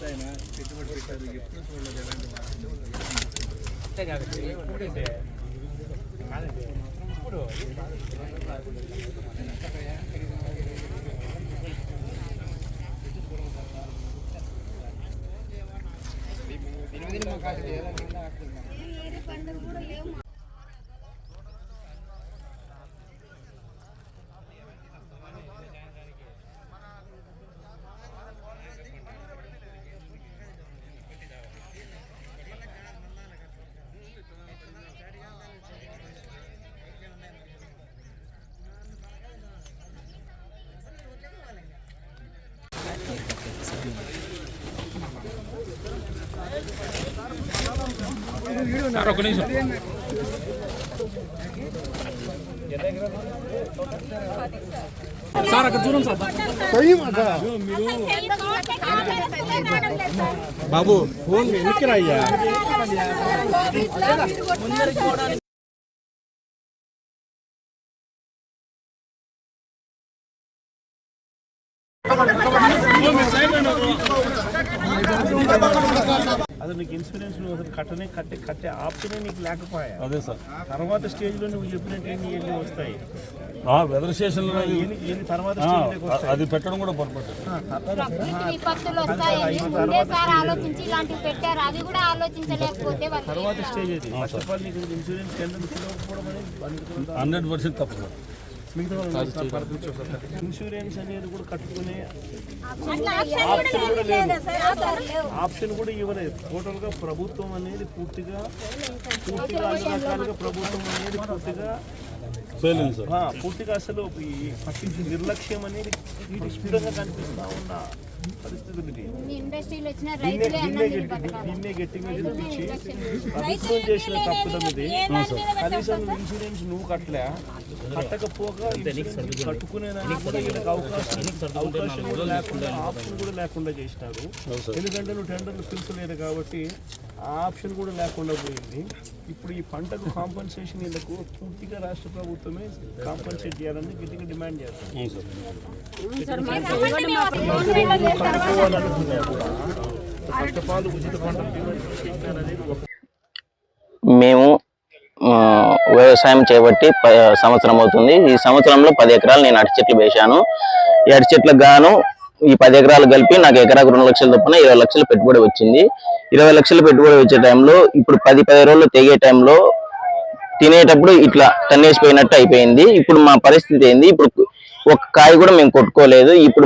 పెట్టుబడి పెట్టారు ఎప్పుడు చూడలేదు ఎలాంటి వాతావరణం. అంతే కాబట్టి ఇప్పుడైతే కాదండి ఇప్పుడు బాబు ఫోన్ వెనక్కి రాయ్యా అసలు నీకు ఇన్సూరెన్స్ నువ్వు అసలు కట్టనే కట్టే కట్టే ఆప్షనే నీకు లేకపోయా? అదే సార్. తర్వాత స్టేజ్లో నువ్వు చెప్పినట్టు వస్తాయి? వెదర్ స్టేషన్ ఎన్ని ఎన్ని తర్వాత అది పెట్టడం కూడా పొరపాటు. తర్వాత స్టేజ్ అది ఫస్ట్ ఆఫ్ ఆల్ నీకు ఇన్సూరెన్స్ హండ్రెడ్ పర్సెంట్ తప్పు సార్. ఇన్సూరెన్స్ అనేది కూడా కట్టుకునే ఆప్షన్ కూడా లేదు. ఆప్షన్ కూడా ఇవ్వలేదు. టోటల్గా ప్రభుత్వం అనేది పూర్తిగా పూర్తిగా అన్ని రకాలుగా ప్రభుత్వం అనేది పూర్తిగా పూర్తిగా అసలు నిర్లక్ష్యం అనేది కనిపిస్తా ఉన్న పరిస్థితులు ఇండస్ట్రీలు వచ్చిన రైతులే అన్నం దీన్నే గట్టిగా చూపించి ప్రభుత్వం చేసిన తప్పుదం ఇది కనీసం ఇన్సూరెన్స్ నువ్వు కట్టలే కట్టకపోగా ఇన్సూరెన్స్ కట్టుకునే దానికి కూడా వీళ్ళకి అవకాశం అవకాశం కూడా లేకుండా ఆప్షన్ కూడా లేకుండా చేసినారు. ఎందుకంటే నువ్వు టెండర్లు పిలుచలేదు కాబట్టి ఆ ఆప్షన్ కూడా లేకుండా పోయింది. ఇప్పుడు ఈ పంటకు కాంపన్సేషన్ వీళ్ళకు పూర్తిగా రాష్ట్ర ప్రభుత్వమే కాంపన్సేట్ చేయాలని గట్టిగా డిమాండ్ చేస్తారు. మేము వ్యవసాయం చేపట్టి ప- సంవత్సరం అవుతుంది. ఈ సంవత్సరంలో పది ఎకరాలు నేను అరటి చెట్లు వేశాను. ఈ అరటి చెట్లకు గాను ఈ పది ఎకరాలు కలిపి నాకు ఎకరాకు రెండు లక్షల చొప్పున ఇరవై లక్షలు పెట్టుబడి వచ్చింది. ఇరవై లక్షలు పెట్టుబడి వచ్చే టైంలో ఇప్పుడు పది పది రోజులు తెగే టైంలో తినేటప్పుడు ఇట్లా తన్నేసిపోయినట్టు అయిపోయింది. ఇప్పుడు మా పరిస్థితి ఏంది? ఇప్పుడు ఒక కాయ కూడా మేము కొట్టుకోలేదు. ఇప్పుడు